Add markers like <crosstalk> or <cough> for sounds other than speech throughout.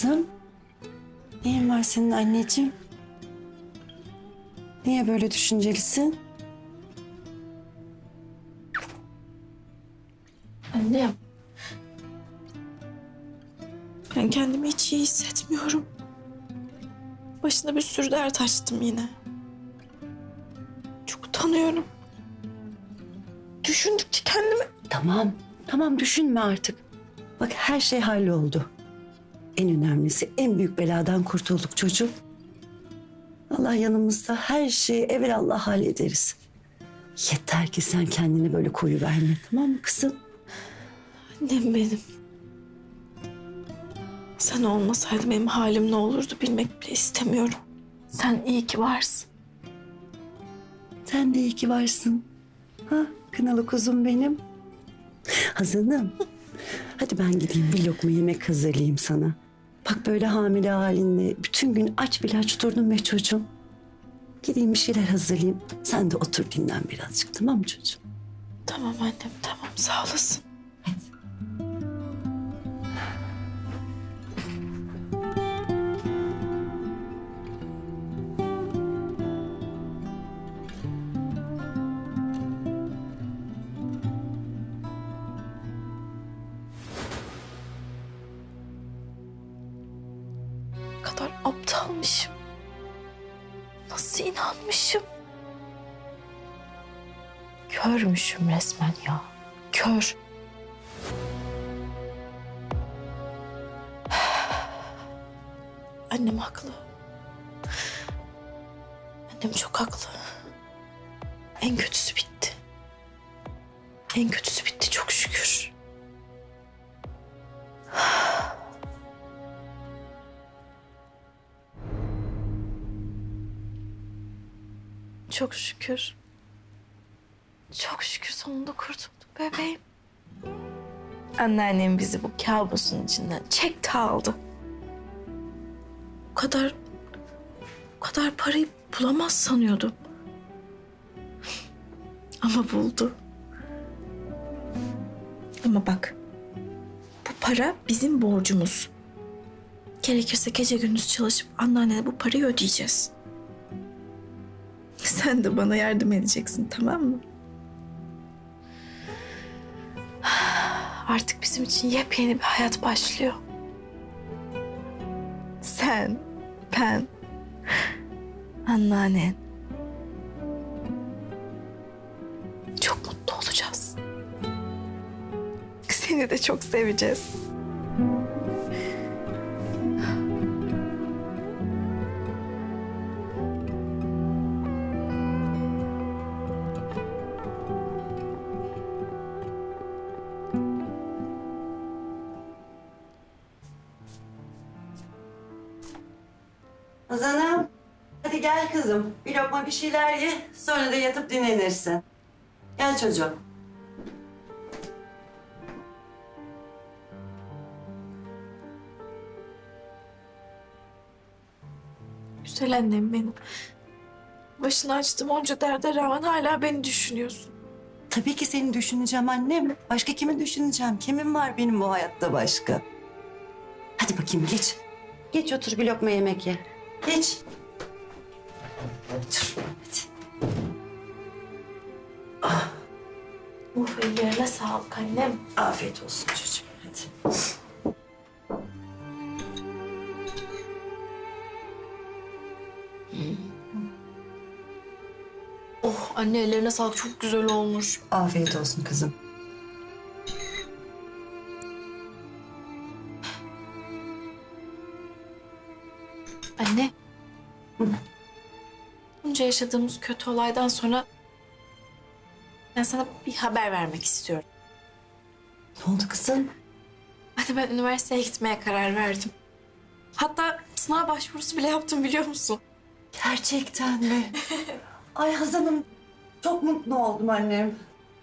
Kızım, neyin var senin anneciğim? Niye böyle düşüncelisin? Annem. Ben kendimi hiç iyi hissetmiyorum. Başına bir sürü dert açtım yine. Çok utanıyorum. Düşündükçe kendimi... Tamam, tamam düşünme artık. Bak her şey halloldu. En önemlisi en büyük beladan kurtulduk çocuğum. Allah yanımızda her şeyi evvelallah hallederiz. Yeter ki sen kendini böyle koyu verme tamam mı kızım? Annem benim. Sen olmasaydın benim halim ne olurdu bilmek bile istemiyorum. Sen iyi ki varsın. Sen de iyi ki varsın. Ha, kınalı kuzum benim. Hazırım. Hadi ben gideyim bir lokma yemek hazırlayayım sana. Bak böyle hamile halinle bütün gün aç bile aç durdun be çocuğum. Gideyim bir şeyler hazırlayayım. Sen de otur dinlen birazcık tamam mı çocuğum? Tamam annem tamam sağ olasın. Aptalmışım. Nasıl inanmışım? Körmüşüm resmen ya. Kör. <sighs> Annem haklı. Annem çok haklı. En kötüsü bitti. En kötüsü bitti çok Çok şükür. Çok şükür sonunda kurtulduk bebeğim. Anneannem bizi bu kabusun içinden çekti aldı. O kadar, o kadar parayı bulamaz sanıyordum. Ama buldu. Ama bak, bu para bizim borcumuz. Gerekirse gece gündüz çalışıp anneannene bu parayı ödeyeceğiz. Sen de bana yardım edeceksin tamam mı? Artık bizim için yepyeni bir hayat başlıyor. Sen, ben, anneannen. Çok mutlu olacağız. Seni de çok seveceğiz. Hazanım, hadi gel kızım. Bir lokma bir şeyler ye, sonra da yatıp dinlenirsin. Gel çocuğum. Güzel annem benim. Başını açtım onca derde rağmen hala beni düşünüyorsun. Tabii ki seni düşüneceğim annem. Başka kimi düşüneceğim? Kimim var benim bu hayatta başka? Hadi bakayım geç. Geç otur bir lokma yemek ye. Geç. Otur hadi. Uf ellerine sağlık annem. Afiyet olsun çocuğum hadi. Oh anne ellerine sağlık çok güzel olmuş. Afiyet olsun kızım. Anne. Bunca yaşadığımız kötü olaydan sonra ben sana bir haber vermek istiyorum. Ne oldu kızım? Hadi ben üniversiteye gitmeye karar verdim. Hatta sınav başvurusu bile yaptım biliyor musun? Gerçekten mi? <laughs> Ay Hazan'ım çok mutlu oldum annem.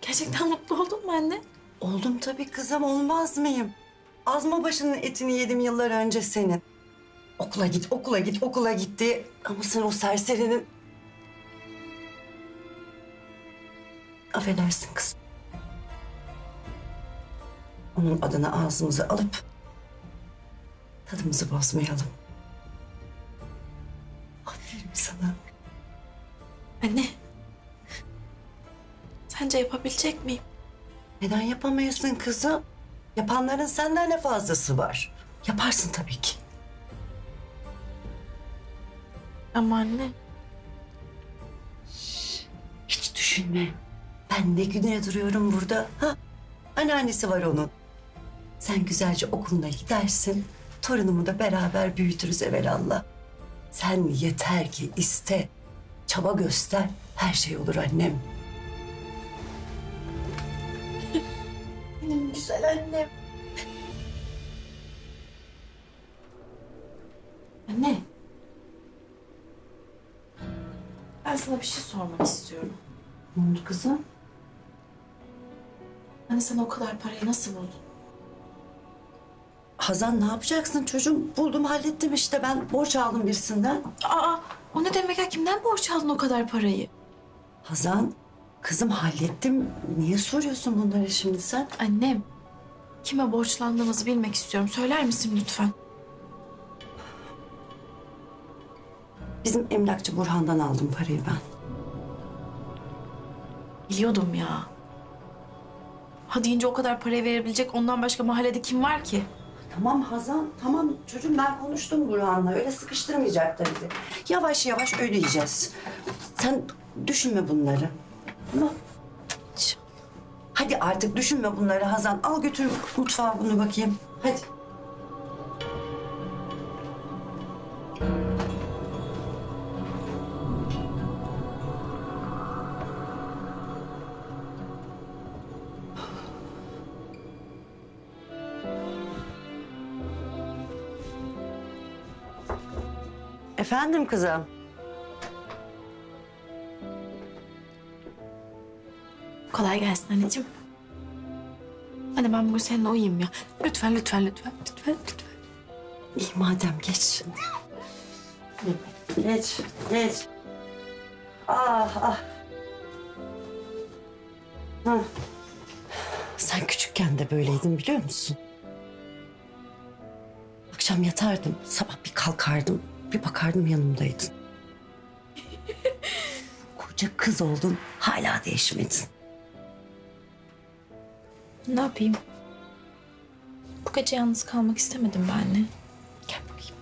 Gerçekten mutlu oldun mu anne? Oldum tabii kızım olmaz mıyım? Azma başının etini yedim yıllar önce senin. Okula git, okula git, okula gitti. Ama sen o serserinin... Affedersin kız. Onun adını ağzımıza alıp Tadımızı bozmayalım. Aferin sana. Anne. Sence yapabilecek miyim? Neden yapamayasın kızım? Yapanların senden ne fazlası var? Yaparsın tabii ki. Ama anne. Hiç düşünme. Ben ne güne duruyorum burada. Ha? Anneannesi var onun. Sen güzelce okuluna gidersin. Torunumu da beraber büyütürüz evelallah. Sen yeter ki iste. Çaba göster. Her şey olur annem. <laughs> Benim güzel annem. Sana bir şey sormak istiyorum. Ne oldu kızım? Hani sen o kadar parayı nasıl buldun? Hazan ne yapacaksın çocuğum? Buldum hallettim işte ben borç aldım birisinden. Aa, o ne demek ya? Kimden borç aldın o kadar parayı? Hazan kızım hallettim. Niye soruyorsun bunları şimdi sen? Annem, kime borçlandığımızı bilmek istiyorum. Söyler misin lütfen? Bizim emlakçı Burhan'dan aldım parayı ben. Biliyordum ya. Ha deyince o kadar parayı verebilecek ondan başka mahallede kim var ki? Tamam Hazan, tamam çocuğum ben konuştum Burhan'la. Öyle sıkıştırmayacak da bizi. Yavaş yavaş ödeyeceğiz. Sen düşünme bunları. Tamam. Hadi artık düşünme bunları Hazan. Al götür mutfağa bunu bakayım. Hadi. Efendim kızım. Kolay gelsin anneciğim. Anne ben bugün seninle uyuyayım ya. Lütfen, lütfen, lütfen, lütfen, lütfen. İyi madem geç şimdi. Geç, geç. Ah, ah. Hı. Sen küçükken de böyleydin biliyor musun? Akşam yatardım, sabah bir kalkardım, bir bakardım yanımdaydın. <laughs> Koca kız oldun, hala değişmedin. Ne yapayım? Bu gece yalnız kalmak istemedim ben anne. Gel bakayım.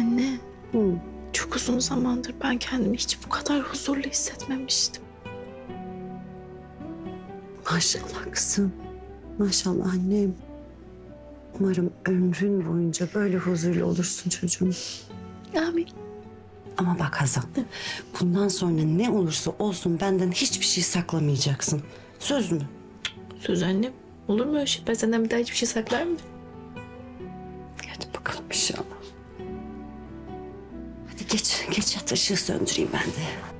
Anne, Hı. çok uzun zamandır ben kendimi hiç bu kadar huzurlu hissetmemiştim. Maşallah kızım. Maşallah annem. Umarım ömrün boyunca böyle huzurlu olursun çocuğum. Amin. Ama bak Hazan, bundan sonra ne olursa olsun benden hiçbir şey saklamayacaksın. Söz mü? Söz annem. Olur mu öyle şey? Ben senden bir daha hiçbir şey saklar mıyım? Hadi bakalım inşallah. Hadi geç, geç yat ışığı söndüreyim ben de.